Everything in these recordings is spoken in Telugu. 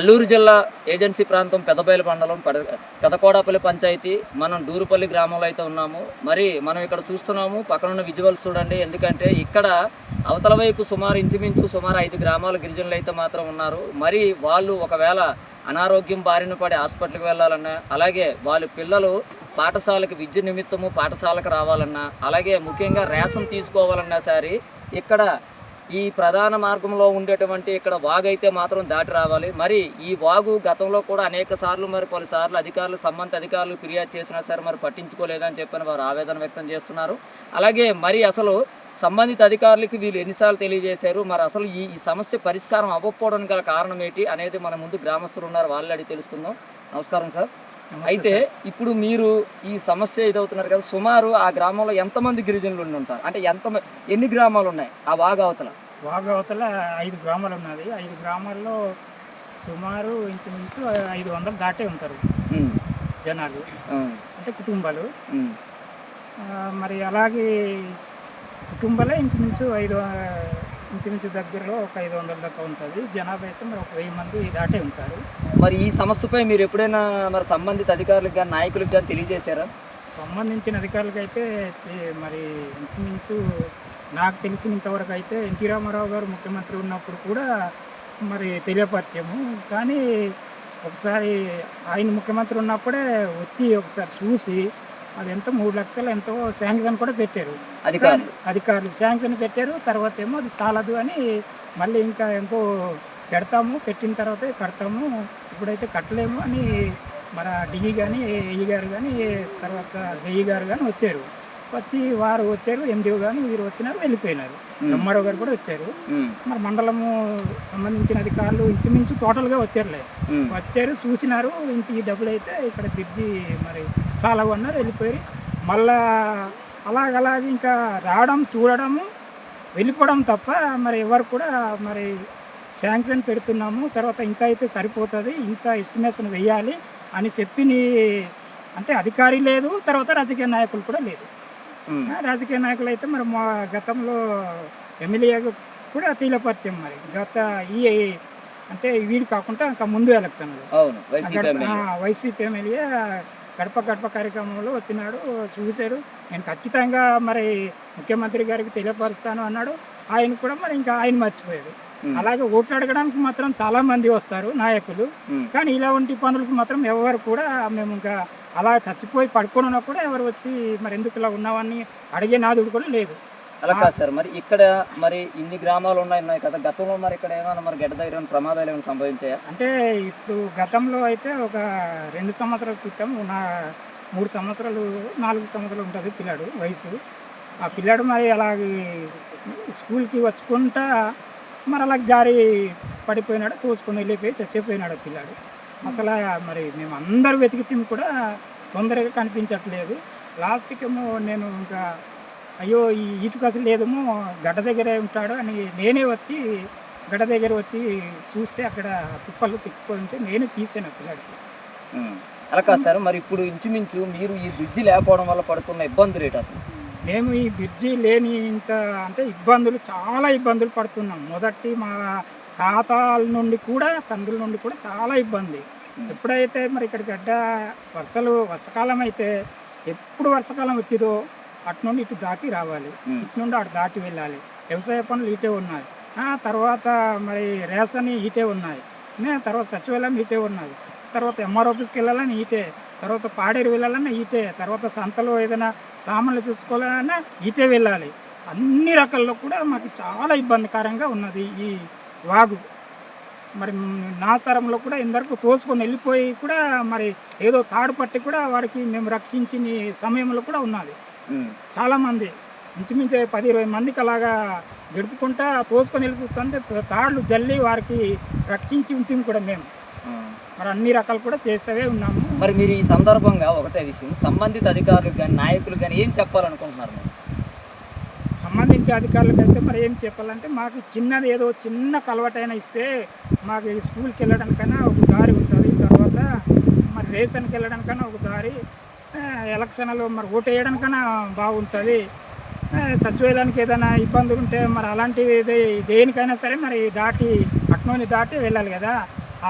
అల్లూరు జిల్లా ఏజెన్సీ ప్రాంతం పెదపల్లి మండలం పెద పెదకోడాపల్లి పంచాయతీ. మనం డూరుపల్లి గ్రామంలో అయితే ఉన్నాము. మరి మనం ఇక్కడ చూస్తున్నాము పక్కనున్న విజువల్స్ చూడండి. ఎందుకంటే ఇక్కడ అవతల వైపు సుమారు ఇంచుమించు సుమారు ఐదు గ్రామాల గిరిజనులు అయితే మాత్రం ఉన్నారు. మరి వాళ్ళు ఒకవేళ అనారోగ్యం బారిన పడి హాస్పిటల్కి వెళ్ళాలన్నా అలాగే వాళ్ళ పిల్లలు పాఠశాలకు విద్య నిమిత్తము పాఠశాలకు రావాలన్నా అలాగే ముఖ్యంగా రేషన్ తీసుకోవాలన్నా సరే ఇక్కడ ఈ ప్రధాన మార్గంలో ఉండేటువంటి ఇక్కడ వాగు అయితే మాత్రం దాటి రావాలి. మరి ఈ వాగు గతంలో కూడా అనేక సార్లు మరి పలుసార్లు అధికారులు సంబంధిత అధికారులు ఫిర్యాదు చేసినా సరే మరి పట్టించుకోలేదని చెప్పని వారు ఆవేదన వ్యక్తం చేస్తున్నారు. అలాగే మరి అసలు సంబంధిత అధికారులకి వీళ్ళు ఎన్నిసార్లు తెలియజేశారు. మరి అసలు ఈ ఈ సమస్య పరిష్కారం అవ్వకపోవడానికి గల కారణం ఏంటి అనేది మన ముందు గ్రామస్తులు ఉన్నారు. వాళ్ళని అడిగి తెలుసుకుందాం. నమస్కారం సార్. అయితే ఇప్పుడు మీరు ఈ సమస్య ఇదవుతున్నారు కదా సుమారు ఆ గ్రామంలో ఎంతమంది గిరిజనులు ఉండి ఉంటారు అంటే ఎంత ఎన్ని గ్రామాలు ఉన్నాయి ఆ వాగు అవతల వాగవతల ఐదు గ్రామాలు ఉన్నది. ఐదు గ్రామాల్లో సుమారు ఇంచుమించు ఐదు వందలు దాటే ఉంటారు జనాలు. అంటే కుటుంబాలు. మరి అలాగే కుటుంబాలే ఇంచుమించు ఐదు ఇంచుమించు దగ్గరలో ఒక ఐదు వందల దాకా ఉంటుంది. జనాభా అయితే మరి ఒక వెయ్యి మంది దాటే ఉంటారు. మరి ఈ సమస్యపై మీరు ఎప్పుడైనా మరి సంబంధిత అధికారులకు కానీ నాయకులకు కానీ తెలియజేశారా? సంబంధించిన అధికారులకు అయితే మరి ఇంచుమించు నాకు తెలిసినంతవరకు అయితే ఎన్టీ రామారావు గారు ముఖ్యమంత్రి ఉన్నప్పుడు కూడా మరి తెలియపరిచాము. కానీ ఒకసారి ఆయన ముఖ్యమంత్రి ఉన్నప్పుడే వచ్చి ఒకసారి చూసి అది ఎంత మూడు లక్షలు ఎంతో శాంక్షన్ కూడా పెట్టారు. అధికారులు. అధికారులు శాంక్షన్ పెట్టారు. తర్వాత ఏమో అది చాలదు అని మళ్ళీ ఇంకా ఎంతో పెడతాము పెట్టిన తర్వాత కడతాము ఇప్పుడైతే కట్టలేము అని మన డిఈ కానీ ఏఈ గారు కానీ తర్వాత జేఈ గారు కానీ వచ్చారు. వచ్చి వారు వచ్చారు ఎండిఓ కానీ వీరు వచ్చినారు వెళ్ళిపోయినారు. ఎంఆర్ఓ గారు కూడా వచ్చారు. మరి మండలము సంబంధించిన అధికారులు ఇంచుమించు టోటల్గా వచ్చారులే. వచ్చారు చూసినారు ఇంక ఈ డబ్బులు అయితే ఇక్కడ బ్రిడ్జి మరి చాలా ఉన్నారు వెళ్ళిపోయి మళ్ళా అలాగలాగే ఇంకా రావడం చూడడము వెళ్ళిపోవడం తప్ప మరి ఎవరు కూడా మరి శాంక్షన్ పెడుతున్నాము. తర్వాత ఇంత అయితే సరిపోతుంది ఇంత ఎస్టిమేషన్ వేయాలి అని చెప్పి అంటే అధికారి లేదు తర్వాత రాజకీయ నాయకులు కూడా లేదు. రాజకీయ నాయకులు అయితే మరి మా గతంలో ఎమ్మెల్యే కూడా తీలపరిచాం మరి. గత ఈ అంటే వీడి కాకుండా ఇంకా ముందు ఎలక్షన్లో వైసీపీ ఎమ్మెల్యే. గడప గడప కార్యక్రమంలో వచ్చినాడు చూశారు. నేను ఖచ్చితంగా మరి ముఖ్యమంత్రి గారికి తెలియపరుస్తాను అన్నాడు. ఆయన కూడా మరి ఇంకా ఆయన మర్చిపోయాడు. అలాగే ఓట్లు అడగడానికి మాత్రం చాలా మంది వస్తారు నాయకులు. కానీ ఇలాంటి పనులకు మాత్రం ఎవరు కూడా మేము ఇంకా అలా చచ్చిపోయి పడుకొని ఉన్నా కూడా ఎవరు వచ్చి మరి ఎందుకు ఇలా ఉన్నావని అడిగే నాదుడు కూడా లేదు. అలా కాదు సార్ మరి ఇక్కడ మరి ఇన్ని గ్రామాలు ఉన్నాయి ఉన్నాయి కదా గతంలో మరి ఇక్కడ ఏమైనా మరి గడ్డ దగ్గర ప్రమాదాలు ఏమైనా సంభవించాయా? అంటే ఇప్పుడు గతంలో అయితే ఒక రెండు సంవత్సరాల క్రితం నా మూడు సంవత్సరాలు నాలుగు సంవత్సరాలు ఉంటుంది పిల్లాడు వయసు. ఆ పిల్లాడు మరి అలాగే స్కూల్కి వచ్చుకుంటా మరి అలా జారి పడిపోయినాడు తోసుకొని వెళ్ళిపోయి చచ్చిపోయినాడు పిల్లాడు. అసలు మరి మేము అందరు వెతికితే కూడా తొందరగా కనిపించట్లేదు. లాస్ట్కి ఏమో నేను ఇంకా అయ్యో ఈ ఇటుక అసలు లేదేమో గడ్డ దగ్గరే ఉంటాడు అని నేనే వచ్చి గడ్డ దగ్గర వచ్చి చూస్తే అక్కడ తుప్పలు తిక్కుపోయి ఉంటే నేనే తీసాను పిల్లాడికి. అలా కాదు సార్ మరి ఇప్పుడు ఇంచుమించు మీరు ఈ బ్రిడ్జి లేకపోవడం వల్ల పడుతున్న ఇబ్బంది రేట్ అసలు? మేము ఈ బ్రిడ్జి లేని ఇంత అంటే ఇబ్బందులు చాలా ఇబ్బందులు పడుతున్నాం. మొదటి మా తాతల నుండి కూడా తండ్రుల నుండి కూడా చాలా ఇబ్బంది. ఎప్పుడైతే మరి ఇక్కడ గడ్డ వర్షాలు వర్షాకాలం అయితే ఎప్పుడు వర్షాకాలం వచ్చిదో అటు నుండి ఇటు దాటి రావాలి. ఇటు నుండి అటు దాటి వెళ్ళాలి. వ్యవసాయ పనులు ఇటే ఉన్నాయి. ఆ తర్వాత మరి రేషన్ ఇటే ఉన్నాయి. తర్వాత సచివాలయం ఇటే ఉన్నది. తర్వాత ఎంఆర్ ఆఫీస్కి వెళ్ళాలని ఇటే. తర్వాత పాడేరు వెళ్ళాలన్నా ఇటే. తర్వాత సంతలో ఏదైనా సామాన్లు చూసుకోవాలన్నా ఇటే వెళ్ళాలి. అన్ని రకాల్లో కూడా మాకు చాలా ఇబ్బందికరంగా ఉన్నది ఈ వాగు. మరి నా తరంలో కూడా ఇందరకు తోసుకొని వెళ్ళిపోయి కూడా మరి ఏదో తాడు పట్టి కూడా వారికి మేము రక్షించిన సమయంలో కూడా ఉన్నది. చాలామంది ఇంచుమించు పది ఇరవై మందికి అలాగా గడుపుకుంటా తోసుకొని వెళ్ళిపోతుంటే తాళ్ళు జల్లి వారికి రక్షించి ఉంటుంది కూడా మేము. మరి అన్ని రకాలు కూడా చేస్తూనే ఉన్నాము. మరి మీరు ఈ సందర్భంగా ఒకటే విషయం సంబంధిత అధికారులకు కానీ నాయకులకు కానీ ఏం చెప్పాలనుకుంటున్నారు సంబంధించి అధికారులకు అయితే మరి ఏం చెప్పాలంటే మాకు చిన్నది ఏదో చిన్న కలవటైనా ఇస్తే మాకు స్కూల్కి వెళ్ళడానికైనా ఒక దారి ఉంటుంది. తర్వాత మరి రేషన్కి వెళ్ళడానికైనా ఒక దారి ఎలక్షన్లో మరి ఓటు వేయడానికైనా బాగుంటుంది. చచ్చిపోయేదానికి ఏదైనా ఇబ్బందులు ఉంటే మరి అలాంటివి దేనికైనా సరే మరి దాటి అట్నోని దాటి వెళ్ళాలి కదా.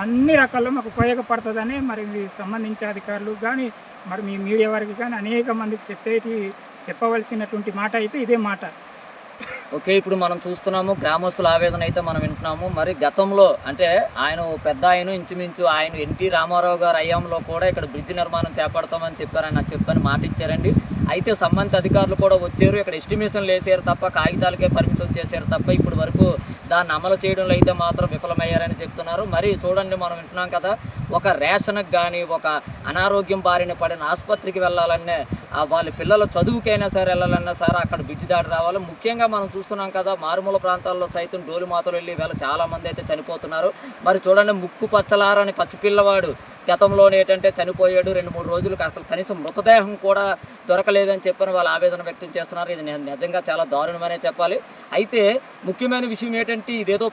అన్ని రకాల్లో మాకు ఉపయోగపడుతుందని మరి మీ సంబంధించిన అధికారులు కానీ మరి మీ మీడియా వారికి కానీ అనేక మందికి చెప్పేటి చెప్పవలసినటువంటి మాట అయితే ఇదే మాట. ఓకే ఇప్పుడు మనం చూస్తున్నాము గ్రామస్తుల ఆవేదన అయితే మనం వింటున్నాము. మరి గతంలో అంటే ఆయన పెద్ద ఆయన ఇంచుమించు ఆయన ఎన్టీ రామారావు గారు అయ్యాంలో కూడా ఇక్కడ బ్రిడ్జ్ నిర్మాణం చేపడతామని చెప్పారని నాకు చెప్పని మాట ఇచ్చారండి అయితే సంబంధిత అధికారులు కూడా వచ్చారు. ఇక్కడ ఎస్టిమేషన్లు వేసారు తప్ప కాగితాలకే పరిమితం చేశారు తప్ప ఇప్పటి వరకు దాన్ని అమలు చేయడంలో అయితే మాత్రం విఫలమయ్యారని చెప్తున్నారు. మరి చూడండి మనం వింటున్నాం కదా ఒక రేషన్కి కానీ ఒక అనారోగ్యం బారిన పడిన ఆసుపత్రికి వెళ్ళాలనే వాళ్ళ పిల్లల చదువుకైనా సరే వెళ్ళాలన్నా సరే అక్కడ బిజ్జి దాటి రావాలి. ముఖ్యంగా మనం చూస్తున్నాం కదా మారుమూల ప్రాంతాల్లో సైతం డోలు మాతలు వెళ్ళి వీళ్ళు చాలామంది అయితే చనిపోతున్నారు. మరి చూడండి ముక్కు పచ్చలారని పసిపిల్లవాడు గతంలో ఏంటంటే చనిపోయాడు రెండు మూడు రోజులకు అసలు కనీసం మృతదేహం కూడా దొరకలేదని చెప్పని వాళ్ళు ఆవేదన వ్యక్తం చేస్తున్నారు. ఇది నిజంగా చాలా దారుణమనే చెప్పాలి. అయితే ముఖ్యమైన విషయం ఏంటంటే ఇదేదో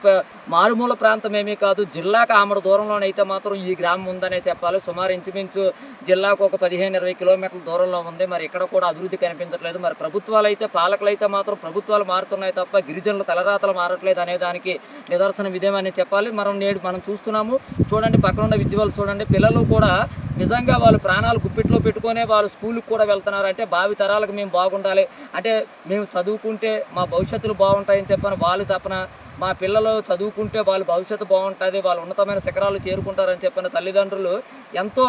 మారుమూల ప్రాంతం ఏమీ కాదు జిల్లాకు ఆమడ దూరంలోనైతే మాత్రం ఈ గ్రామం ఉందనే చెప్పాలి. సుమారు ఇంచుమించు జిల్లాకు ఒక పదిహేను ఇరవై కిలోమీటర్ల దూరంలో ఉంది. మరి ఇక్కడ కూడా అభివృద్ధి కనిపించట్లేదు. మరి ప్రభుత్వాలు అయితే పాలకులు అయితే మాత్రం ప్రభుత్వాలు మారుతున్నాయి తప్ప గిరిజనుల తలరాతలు మారట్లేదు అనే దానికి నిదర్శనం ఇదేమని చెప్పాలి. మనం నేడు మనం చూస్తున్నాము. చూడండి పక్కన ఉన్న విద్యువల్ చూడండి పిల్లలు కూడా నిజంగా వాళ్ళు ప్రాణాలు గుప్పిట్లో పెట్టుకునే వాళ్ళు స్కూల్కి కూడా వెళ్తున్నారు అంటే భావి తరాలకు మేము బాగుండాలి. అంటే మేము చదువుకుంటే మా భవిష్యత్తులు బాగుంటాయని చెప్పని వాళ్ళు తప్పన మా పిల్లలు చదువుకుంటే వాళ్ళు భవిష్యత్తు బాగుంటుంది వాళ్ళు ఉన్నతమైన శిఖరాలు చేరుకుంటారని చెప్పిన తల్లిదండ్రులు ఎంతో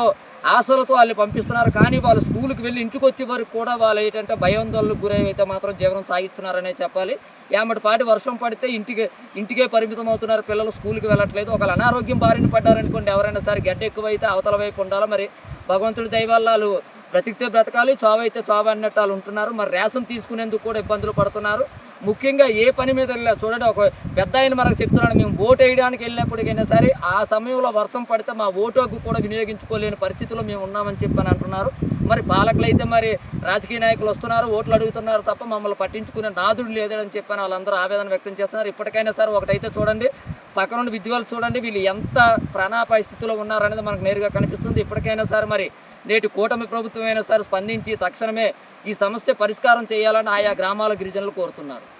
ఆశలతో వాళ్ళు పంపిస్తున్నారు. కానీ వాళ్ళు స్కూల్కి వెళ్ళి ఇంటికి వచ్చే వరకు కూడా వాళ్ళు ఏంటంటే భయాందోళనకు గురై అయితే మాత్రం జీవనం సాగిస్తున్నారనే చెప్పాలి. ఏమటి పాటి వర్షం పడితే ఇంటికి ఇంటికే పరిమితం అవుతున్నారు. పిల్లలు స్కూల్కి వెళ్ళట్లేదు. ఒకవేళ అనారోగ్యం బారిన పడ్డారనుకోండి ఎవరైనా సరే గడ్డ ఎక్కువైతే అవతల వైపు ఉండాలి. మరి భగవంతుడి దైవాల వాళ్ళు బ్రతికితే బ్రతకాలి చావైతే అయితే చావు అన్నట్టు వాళ్ళు ఉంటున్నారు. మరి రేషన్ తీసుకునేందుకు కూడా ఇబ్బందులు పడుతున్నారు. ముఖ్యంగా ఏ పని మీద వెళ్ళా చూడండి ఒక పెద్ద ఆయన మనకు చెప్తున్నాడు మేము ఓటు వేయడానికి వెళ్ళినప్పటికైనా సరే ఆ సమయంలో వర్షం పడితే మా ఓటు హక్కు కూడా వినియోగించుకోలేని పరిస్థితిలో మేము ఉన్నామని చెప్పని అంటున్నారు. మరి పాలకులు అయితే మరి రాజకీయ నాయకులు వస్తున్నారు ఓట్లు అడుగుతున్నారు తప్ప మమ్మల్ని పట్టించుకునే నాదుడు లేదని చెప్పని వాళ్ళందరూ ఆవేదన వ్యక్తం చేస్తున్నారు. ఇప్పటికైనా సరే ఒకటైతే చూడండి పక్కనుండి విజువల్స్ చూడండి వీళ్ళు ఎంత ప్రాణాపాయ స్థితిలో ఉన్నారనేది మనకు నేరుగా కనిపిస్తుంది. ఇప్పటికైనా సరే మరి నేటి కూటమి ప్రభుత్వం సరే స్పందించి తక్షణమే ఈ సమస్య పరిష్కారం చేయాలని ఆయా గ్రామాల గిరిజనులు కోరుతున్నారు.